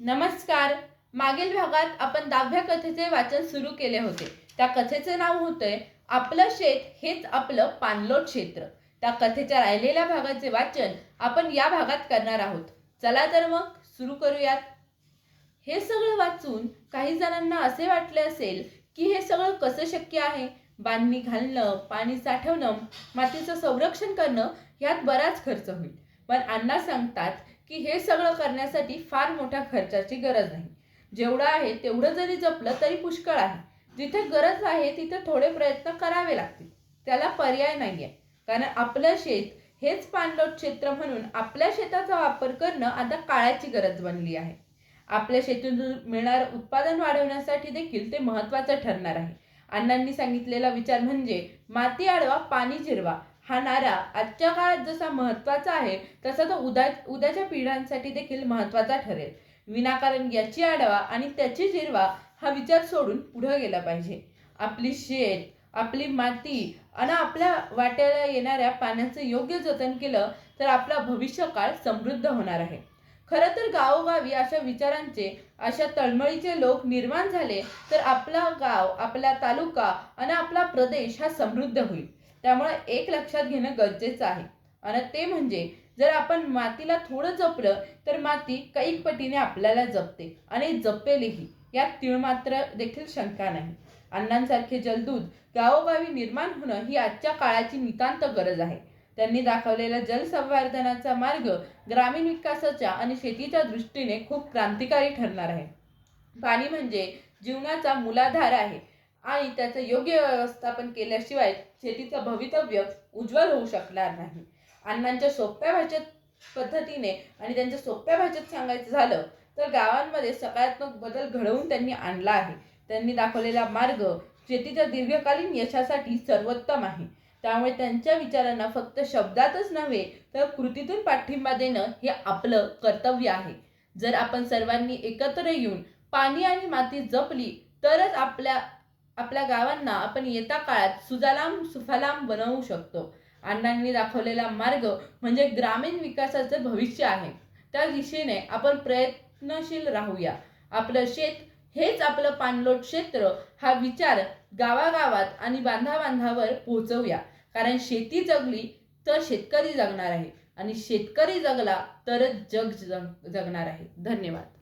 नमस्कार. मागील भागात आपण दहाव्या कथेचे वाचन सुरू केले होते. त्या कथेचे नाव होते आपलं शेत हेच आपलं पाणलोट क्षेत्र. त्या कथेच्या राहिलेल्या भागाचे वाचन आपण या भागात करणार आहोत. चला तर मग सुरू करूयात. हे सगळं वाचून काही जणांना असे वाटले असेल की हे सगळं कसं शक्य आहे? बांधणी घालणं पाणी साठवणं मातीचं संरक्षण करणं ह्यात बराच खर्च होईल. पण अण्णा सांगतात की हे सगळं करण्यासाठी फार मोठ्या खर्चाची गरज नाही. जेवढं आहे तेवढं जरी जपलं तरी पुष्कळ आहे. जिथे गरज आहे तिथे थोडे प्रयत्न करावे लागतील. त्याला पर्याय नाही आहे कारण आपलं शेत हेच पाणलोट क्षेत्र म्हणून आपल्या शेताचा वापर करणं आता काळाची गरज बनली आहे. आपल्या शेतीतून मिळणारं उत्पादन वाढवण्यासाठी देखील ते महत्त्वाचं ठरणार आहे. अण्णांनी सांगितलेला विचार म्हणजे माती अडवा पाणी जिरवा. हा नारा आजच्या काळात जसा महत्त्वाचा आहे तसा तो उद्या उद्याच्या पिढ्यांसाठी देखील महत्त्वाचा ठरेल. विनाकारण याची आडवा आणि त्याची जिरवा हा विचार सोडून पुढं गेला पाहिजे. आपली शेत आपली माती आणि आपल्या वाट्याला येणाऱ्या पाण्याचं योग्य जतन केलं तर आपला भविष्यकाळ समृद्ध होणार आहे. खरं तर गावोगावी अशा विचारांचे अशा तळमळीचे लोक निर्माण झाले तर आपला गाव आपला तालुका आणि आपला प्रदेश हा समृद्ध होईल. त्यामुळे एक लक्षात घेणं गरजेचं आहे. आणि ते म्हणजे जर आपण मातीला थोडं जपलं तर माती कैक पटीने आपल्याला जपते आणि जपेलही यात तीळ मात्र देखील शंका नाही. अण्णांसारखे जलदूत गावोगावी निर्माण होणं ही आजच्या काळाची नितांत गरज आहे. त्यांनी दाखवलेला जलसंवर्धनाचा मार्ग ग्रामीण विकासाच्या आणि शेतीच्या दृष्टीने खूप क्रांतिकारी ठरणार आहे. पाणी म्हणजे जीवनाचा मूलाधार आहे. आणि त्याचं योग्य व्यवस्थापन केल्याशिवाय शेतीचं भवितव्य उज्ज्वल होऊ शकणार नाही. अण्णांच्या सोप्या भाषेत पद्धतीने आणि त्यांच्या सोप्या भाषेत सांगायचं झालं तर गावांमध्ये सकारात्मक बदल घडवून त्यांनी आणला आहे. त्यांनी दाखवलेला मार्ग शेतीच्या दीर्घकालीन यशासाठी सर्वोत्तम आहे. त्यामुळे त्यांच्या विचारांना फक्त शब्दातच नव्हे तर कृतीतून पाठिंबा देणं हे आपलं कर्तव्य आहे. जर आपण सर्वांनी एकत्र येऊन पाणी आणि माती जपली तरच आपल्या आपल्या गावांना आपण येत्या काळात सुजालाम सुफलाम बनवू शकतो. अण्णांनी दाखवलेला मार्ग म्हणजे ग्रामीण विकासाचं भविष्य आहे. त्या दिशेने आपण प्रयत्नशील राहूया. आपलं शेत हेच आपलं पाणलोट क्षेत्र हा विचार गावागावात आणि बांधाबांधावर पोहोचवूया. कारण शेती जगली तर शेतकरी जगणार आहे. आणि शेतकरी जगला तरच जग जग जगणार आहे. धन्यवाद.